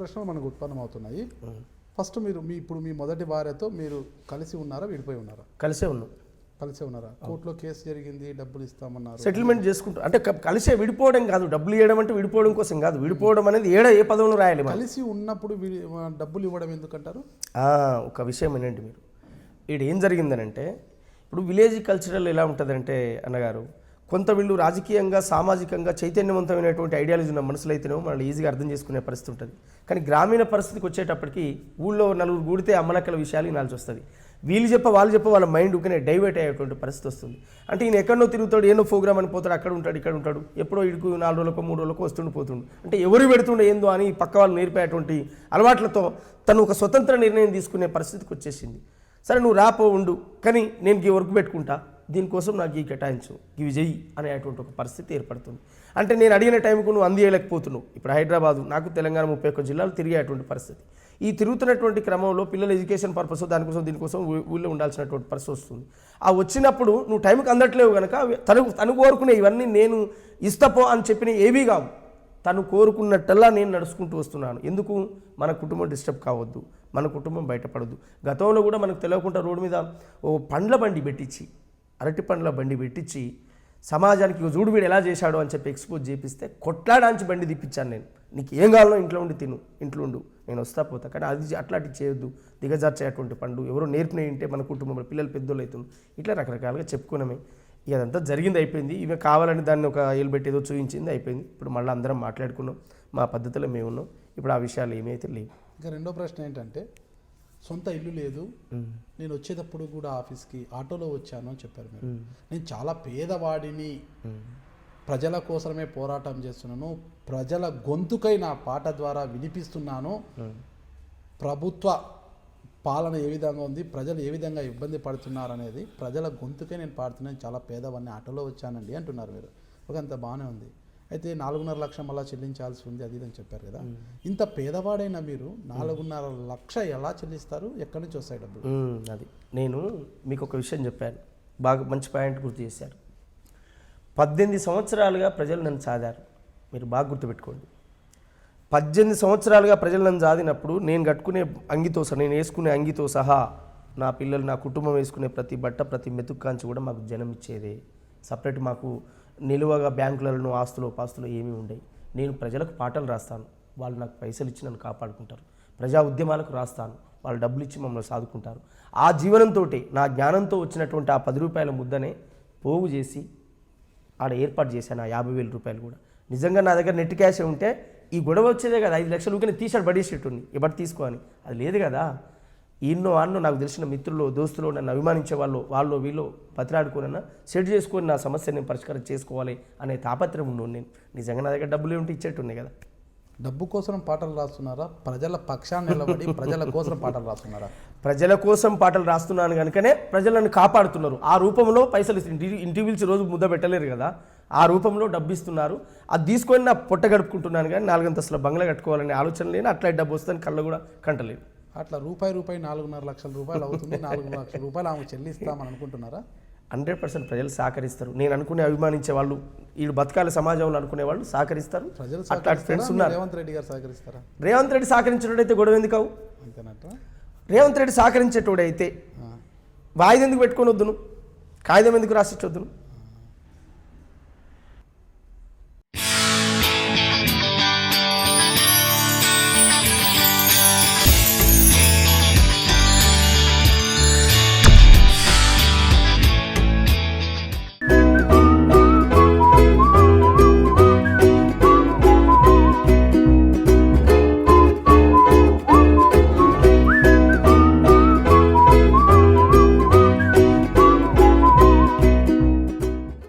ప్రశ్నలు మనకు ఉత్పన్నం అవుతున్నాయి. ఫస్ట్ మీరు మీ ఇప్పుడు మీ మొదటి భార్యతో మీరు కలిసి ఉన్నారా విడిపోయి ఉన్నారా? కలిసే ఉన్నాం. కలిసే ఉన్నారా? కోర్టులో కేసు జరిగింది డబ్బులు ఇస్తామన్నారు. సెటిల్మెంట్ చేసుకుంటాం అంటే కలిసే విడిపోవడం కాదు డబ్బులు ఇవ్వడం అంటే విడిపోవడం కోసం కాదు. విడిపోవడం అనేది ఏడ ఏ పదంలో రాయాలి కలిసి ఉన్నప్పుడు డబ్బులు ఇవ్వడం ఎందుకంటారు? ఒక విషయం ఏంటంటే మీరు. ఇక్కడ ఏం జరిగిందనంటే ఇప్పుడు విలేజ్ కల్చరల్ ఎలా ఉంటుందంటే అన్నగారు కొంత వీళ్ళు రాజకీయంగా సామాజికంగా చైతన్యవంతమైనటువంటి ఐడియాలజీ ఉన్న మనుషులు అయితేనో మనల్ని ఈజీగా అర్థం చేసుకునే పరిస్థితి ఉంటుంది. కానీ గ్రామీణ పరిస్థితికి వచ్చేటప్పటికి ఊళ్ళో నలుగురు కూడితే అమ్మలక్కల విషయాలు వినాల్సి వస్తుంది. వీళ్ళు చెప్ప వాళ్ళు చెప్ప వాళ్ళ మైండ్ ఊకనే డైవర్ట్ అయ్యేటువంటి పరిస్థితి వస్తుంది. అంటే ఈయన ఎక్కడో తిరుగుతాడు ఏనో ప్రోగ్రామ్ అని పోతాడు అక్కడ ఉంటాడు ఇక్కడ ఉంటాడు ఎప్పుడో ఇడుకు నాలుగు రోజులకు మూడు రోజులకు వస్తుండి పోతుండు. అంటే ఎవరు పెడుతుండే ఏందో అని పక్క వాళ్ళు నేర్పేటువంటి అలవాట్లతో తను ఒక స్వతంత్ర నిర్ణయం తీసుకునే పరిస్థితికి వచ్చేసింది. సరే నువ్వు రాపో ఉండు. కానీ నేను ఈ వర్క్ పెట్టుకుంటా. దీనికోసం నాకు ఈ కేటాయించు ఇవి చెయ్యి అనేటువంటి ఒక పరిస్థితి ఏర్పడుతుంది. అంటే నేను అడిగిన టైంకు నువ్వు అందియలేకపోతున్నావు. ఇప్పుడు హైదరాబాదు నాకు తెలంగాణ ముప్పై ఒక్క జిల్లాలు తిరిగేటువంటి పరిస్థితి. ఈ తిరుగుతున్నటువంటి క్రమంలో పిల్లల ఎడ్యుకేషన్ పర్పస్ దానికోసం దీనికోసం ఊళ్ళో ఉండాల్సినటువంటి పరిస్థితి వస్తుంది. ఆ వచ్చినప్పుడు నువ్వు టైంకి అందట్లేవు కనుక తను తను కోరుకునే ఇవన్నీ నేను ఇస్తపో అని చెప్పిన ఏవీ కావు. తను కోరుకున్నట్టల్లా నేను నడుచుకుంటూ వస్తున్నాను. ఎందుకు? మన కుటుంబం డిస్టర్బ్ కావద్దు. మన కుటుంబం బయటపడద్దు గతంలో కూడా మనకు తెలియకుండా రోడ్డు మీద ఓ పండ్ల బండి పెట్టించి అరటి పండ్ల బండి పెట్టించి సమాజానికి ఇగో చూడు వీడు ఎలా చేశాడు అని చెప్పి ఎక్స్పోజ్ చేపిస్తే కొట్లాడాంచి బండి తిప్పించాను నేను. నీకు ఏం కావాలో ఇంట్లో ఉండి తిను ఇంట్లో ఉండు నేను వస్తా పోతా. కానీ అది అట్లాంటి చేయొద్దు. దిగజార్చేటువంటి పండు ఎవరో నేర్పినవి ఉంటే మన కుటుంబంలో పిల్లలు పెద్దోళ్ళు అవుతుంది ఇట్లా రకరకాలుగా చెప్పుకున్నామే. ఇక అదంతా జరిగింది అయిపోయింది. ఇవి కావాలని దాన్ని ఒక ఏలు ఏదో చూపించింది అయిపోయింది. ఇప్పుడు మళ్ళీ అందరం మాట్లాడుకున్నాం. మా పద్ధతిలో మేము ఉన్నాం ఇప్పుడు ఆ విషయాలు ఏమైతే లేవు. ఇంకా రెండో ప్రశ్న ఏంటంటే సొంత ఇల్లు లేదు. నేను వచ్చేటప్పుడు కూడా ఆఫీస్కి ఆటోలో వచ్చాను అని చెప్పారు మీరు. నేను చాలా పేదవాడిని. ప్రజల కోసమే పోరాటం చేస్తున్నాను. ప్రజల గొంతుకై నా పాట ద్వారా వినిపిస్తున్నాను. ప్రభుత్వ పాలన ఏ విధంగా ఉంది ప్రజలు ఏ విధంగా ఇబ్బంది పడుతున్నారు అనేది ప్రజల గొంతుకే నేను పాడుతున్నాను. చాలా పేదవాడిని ఆటోలో వచ్చానండి అంటున్నారు మీరు. ఒక అంత బాగానే ఉంది. అయితే నాలుగున్నర లక్ష మళ్ళీ చెల్లించాల్సి ఉంది అది అని చెప్పారు కదా. ఇంత పేదవాడైన మీరు నాలుగున్నర లక్ష ఎలా చెల్లిస్తారు? ఎక్కడి నుంచి వస్తాయి డబ్బులు? అది. నేను మీకు ఒక విషయం చెప్పాను. బాగా మంచి పాయింట్ గుర్తు చేశారు. పద్దెనిమిది సంవత్సరాలుగా ప్రజలు నన్ను సాదారు. మీరు బాగా గుర్తుపెట్టుకోండి. పద్దెనిమిది సంవత్సరాలుగా ప్రజలు నన్ను సాదినప్పుడు నేను కట్టుకునే అంగితో సహా నేను వేసుకునే అంగితో సహా నా పిల్లలు నా కుటుంబం వేసుకునే ప్రతి బట్ట ప్రతి మెతుక్కాంచి కూడా మాకు జనం ఇచ్చేదే సపరేట్ మాకు నిలువగా బ్యాంకులలో ఆస్తులు పాస్తులు ఏమీ ఉండవు నేను ప్రజలకు పాటలు రాస్తాను. వాళ్ళు నాకు పైసలు ఇచ్చి నన్ను కాపాడుకుంటారు. ప్రజా ఉద్యమాలకు రాస్తాను. వాళ్ళు డబ్బులు ఇచ్చి మమ్మల్ని సాదుకుంటారు. ఆ జీవనంతో నా జ్ఞానంతో వచ్చినటువంటి ఆ పది రూపాయల ముద్దనే పోగు చేసి ఆడ ఏర్పాటు చేశాను ఆ యాభై వేల రూపాయలు కూడా. నిజంగా నా దగ్గర నెట్ క్యాష్ ఉంటే ఈ గొడవ వచ్చేదే కదా ఐదు లక్షలు ఊరికే తీసాడు పడేసేటుంది ఇప్పటి తీసుకో అని. అది లేదు కదా. ఎన్నో అన్నో నాకు తెలిసిన మిత్రులు దోస్తులు నన్ను అభిమానించే వాళ్ళు వాళ్ళు వీళ్ళు బతిలాడుకోనన్నా సెట్ చేసుకొని నా సమస్యని నేను పరిష్కారం చేసుకోవాలి అనే తాపత్రయం ఉండు నేను. నిజంగా నా దగ్గర డబ్బులు ఉంటే ఇచ్చేట్టున్నాయి కదా. డబ్బు కోసం పాటలు రాస్తున్నారా? ప్రజల పక్షాన్ని నిలబడి ప్రజల కోసం పాటలు రాస్తున్నారా? ప్రజల కోసం పాటలు రాస్తున్నాను కనుకనే ప్రజలను కాపాడుతున్నారు. ఆ రూపంలో పైసలు ఇస్తారు. ఇంటి ఇంటికి పిలిచి రోజు ముద్ద పెట్టలేరు కదా. ఆ రూపంలో డబ్బు ఇస్తున్నారు అది తీసుకొని నా పొట్ట గడుపుకుంటున్నాను కానీ నాలుగంతస్తుల బంగ్లా కట్టుకోవాలనే ఆలోచన లేని అట్లా డబ్బు వస్తుందని కళ్ళు కూడా కంటలేదు అట్లా రూపాయి రూపాయి నాలుగున్నర లక్షల రూపాయలు అవుతుంది నాలుగు లక్షల రూపాయలు ఆమె చెల్లిస్తామని అనుకుంటున్నారా? హండ్రెడ్ పర్సెంట్ ప్రజలు సహకరిస్తారు. నేను అనుకునే అభిమానించే వాళ్ళు వీళ్ళు బతకాల సమాజంలో అనుకునే వాళ్ళు సహకరిస్తారు. ప్రజలు అట్లాంటి ఫ్రెండ్స్? ఉన్నారు. రేవంత్ రెడ్డి గారు సహకరిస్తారా? రేవంత్ రెడ్డి సహకరించినట్టయితే గొడవ ఎందుకు అవు రేవంత్ రెడ్డి సహకరించేటోడైతే వాయిదా ఎందుకు పెట్టుకొని వద్దును? కాగితం ఎందుకు రాసిచ్చొద్దును?